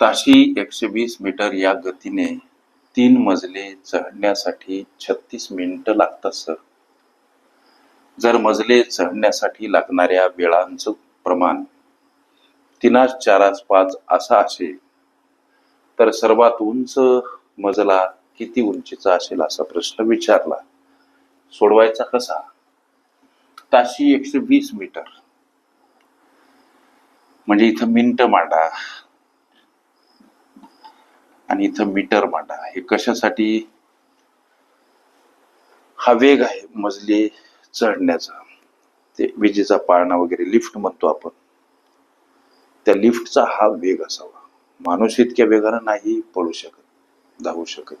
ताशी एकशे वीस मीटर या गतीने तीन मजले चढण्यासाठी छत्तीस मिनिटं लागतात सर. जर मजले चढण्यासाठी लागणाऱ्या वेळांचं प्रमाण तीनास चारास पाच असा असेल तर सर्वात उंच मजला किती उंचीचा असेल असा प्रश्न विचारला. सोडवायचा कसा? ताशी एकशे वीस मीटर. म्हणजे इथं मिनिट मांडा. आणि इथं मीटर मांडा. हे कशासाठी? हा वेग आहे मजले चढण्याचा. ते विजेचा पाळणा वगैरे लिफ्ट म्हणतो आपण. त्या लिफ्टचा हा वेग असावा. माणूस इतक्या वेगानं नाही पळू शकत धावू शकत.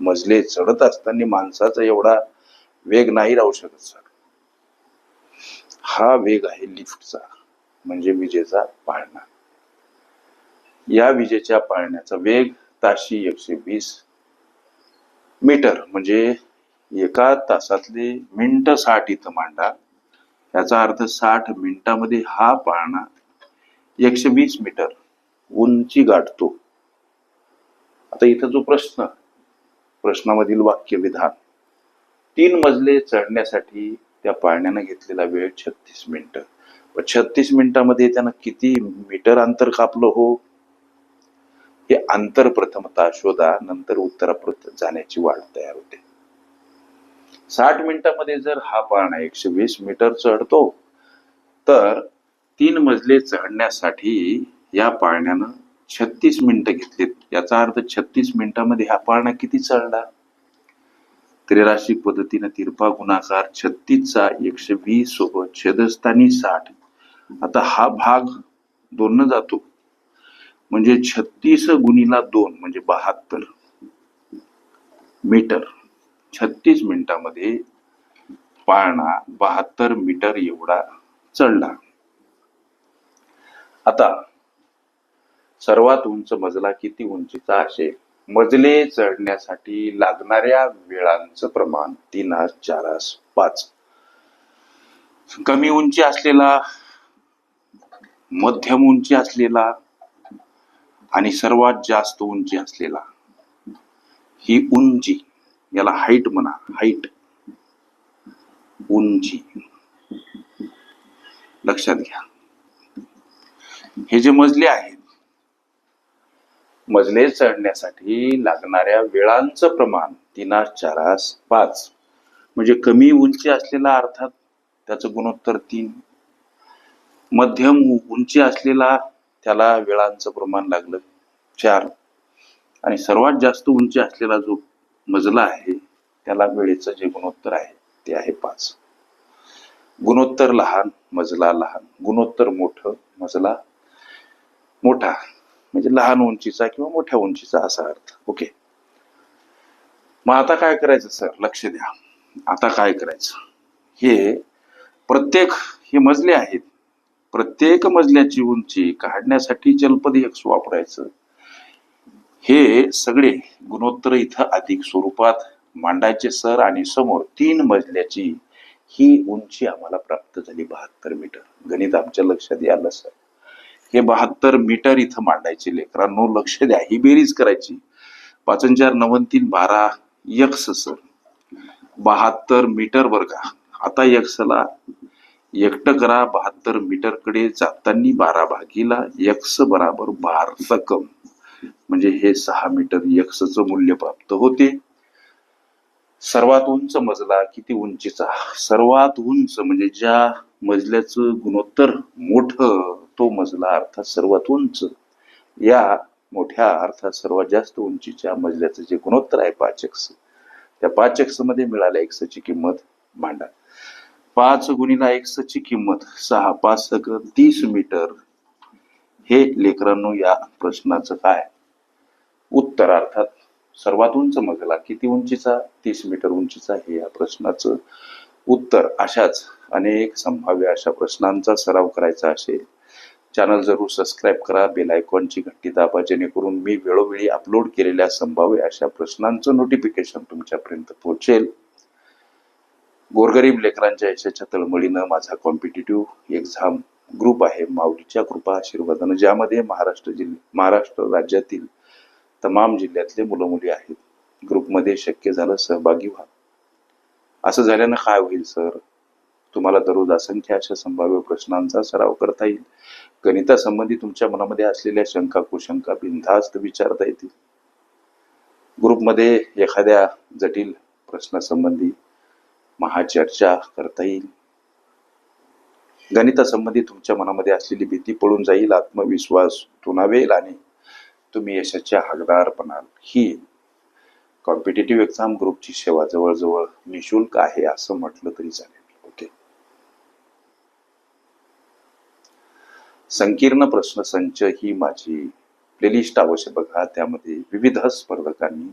मजले चढत असताना माणसाचा एवढा वेग नाही राहू शकत सर. हा वेग आहे लिफ्टचा म्हणजे विजेचा पाळणा. या विजेच्या पाळण्याचा वेग ताशी एकशे वीस मीटर म्हणजे एका तासातले मिनिट साठ इथं मांडा. याचा अर्थ साठ मिनिटामध्ये हा पाळणा एकशे वीस मीटर उंची गाठतो. आता इथं जो प्रश्न प्रश्नामधील वाक्य विधान तीन मजले चढण्यासाठी त्या पाळण्यानं घेतलेला वेळ छत्तीस मिनिटं. छत्तीस मिनिटामध्ये त्यानं किती मीटर अंतर कापलं हो? हे अंतर प्रथमतः शोधा नंतर उत्तरापर्यंत जाण्याची वाट तयार होते. साठ मिनिटामध्ये जर हा पाळणा एकशे वीस मीटर चढतो तर तीन मजले चढण्यासाठी या पाळण्यानं छत्तीस मिनिटं घेतलीत. याचा अर्थ छत्तीस मिनिटामध्ये हा पाळणा किती चढला? त्रिराशिक पद्धतीने तिरपा गुणाकार छत्तीसचा एकशे वीस सोबत छेदस्थानी साठ. आता हा भाग दोन जातो. म्हणजे छत्तीस गुणीला दोन म्हणजे बहात्तर मीटर. छत्तीस मिनिटामध्ये पाळणा बहात्तर मीटर एवढा चढला. आता सर्वात उंच मजला किती उंचीचा असेल मजले चढण्यासाठी लागणाऱ्या वेळांचं प्रमाण तीनास चारास पाच. कमी उंची असलेला मध्यम उंची असलेला आणि सर्वात जास्त उंची असलेला. ही उंची याला हाईट म्हणा हाईट उंची. लक्षात घ्या. हे जे मजले आहेत मजले चढण्यासाठी लागणाऱ्या वेळांचं प्रमाण तीनास चारास पाच. म्हणजे कमी उंची असलेला अर्थात त्याचं गुणोत्तर तीन. मध्यम उंची असलेला त्याला वेळांचं प्रमाण लागलं. चार. आणि सर्वात जास्त उंची असलेला जो मजला आहे त्याला वेळेचं जे गुणोत्तर आहे ते आहे पाच. गुणोत्तर लहान मजला लहान. गुणोत्तर मोठं मजला मोठा. म्हणजे लहान उंचीचा किंवा मोठ्या उंचीचा असा अर्थ. ओके. मग आता काय करायचं सर? लक्ष द्या. आता काय करायचं? हे प्रत्येक हे मजले आहेत प्रत्येक मजल्याची उंची काढण्यासाठी जलपद एक्स वापरायचं. हे सगळे गुणोत्तर इथं अधिक स्वरूपात मांडायचे सर आणि समोर तीन मजल्याची ही उंची आम्हाला प्राप्त झाली बहात्तर मीटर. गणित आमच्या लक्षात यायला सर. हे बहात्तर मीटर इथं मांडायचे लेकरांनो लक्ष द्या ही बेरीज करायची. पाचन चार नवन तीन बारा यक्स सर. बहात्तर मीटर वर्गा. आता यक्सला एकटं करा बहात्तर मीटरकडे जाताना बारा भागीला यक्स बराबर बार सकम म्हणजे हे सहा मीटर यक्सचं मूल्य प्राप्त होते. सर्वात उंच मजला किती उंचीचा? सर्वात उंच म्हणजे ज्या मजल्याचं गुणोत्तर मोठ तो मजला अर्थात सर्वात उंच. या मोठ्या अर्थात सर्वात जास्त उंचीच्या मजल्याचं जे गुणोत्तर आहे पाच एक्स त्या पाच एक्समध्ये मिळाल्या एक्सची किंमत मांडा पाच गुणीला एक्सची किंमत सहा पाच सकल तीस मीटर. हे लेकरांनो या प्रश्नाचं काय? उत्तर अर्थात सर्वात उंच मजला किती उंचीचा? तीस मीटर उंचीचा हे या प्रश्नाचं उत्तर. अशाच अनेक संभाव्य अशा प्रश्नांचा सराव करायचा असेल चॅनल जरूर सबस्क्राईब करा बेल आयकॉनची घंटी दाबा जेणेकरून मी वेळोवेळी अपलोड केलेल्या संभाव्य अशा प्रश्नांचं नोटिफिकेशन तुमच्यापर्यंत पोहोचेल. गोरगरीब लेकरांच्या यशाच्या तळमळीनं माझा कॉम्पिटेटिव्ह एक्झाम ग्रुप आहे. माऊलीच्या कृपा आशीर्वादानं ज्यामध्ये महाराष्ट्र जिल्हे महाराष्ट्र राज्यातील तमाम जिल्ह्यातले मुलं मुली आहेत ग्रुपमध्ये शक्य झालं सहभागी व्हा. असं झाल्यानं काय होईल सर? तुम्हाला दररोज असंख्य अशा संभाव्य प्रश्नांचा सराव करता येईल. गणितासंबंधी तुमच्या मनामध्ये असलेल्या शंका कुशंका बिनधास्त विचारता येतील. ग्रुपमध्ये एखाद्या जटिल प्रश्नासंबंधी महाचर्चा करता येईल. गणितासंबंधी तुमच्या मनामध्ये असलेली भीती पळून जाईल आत्मविश्वास तुनावेल आणि तुम्ही यशाच्या हकदार बनाल ही कॉम्पिटेटिव्ह एक्झाम ग्रुपची सेवा जवळजवळ निशुल्क आहे असं म्हटलं तरी चालेल. ओके. संकीर्ण प्रश्न संच ही माझी प्लेलिस्ट अवश्य बघा. त्यामध्ये विविध स्पर्धकांनी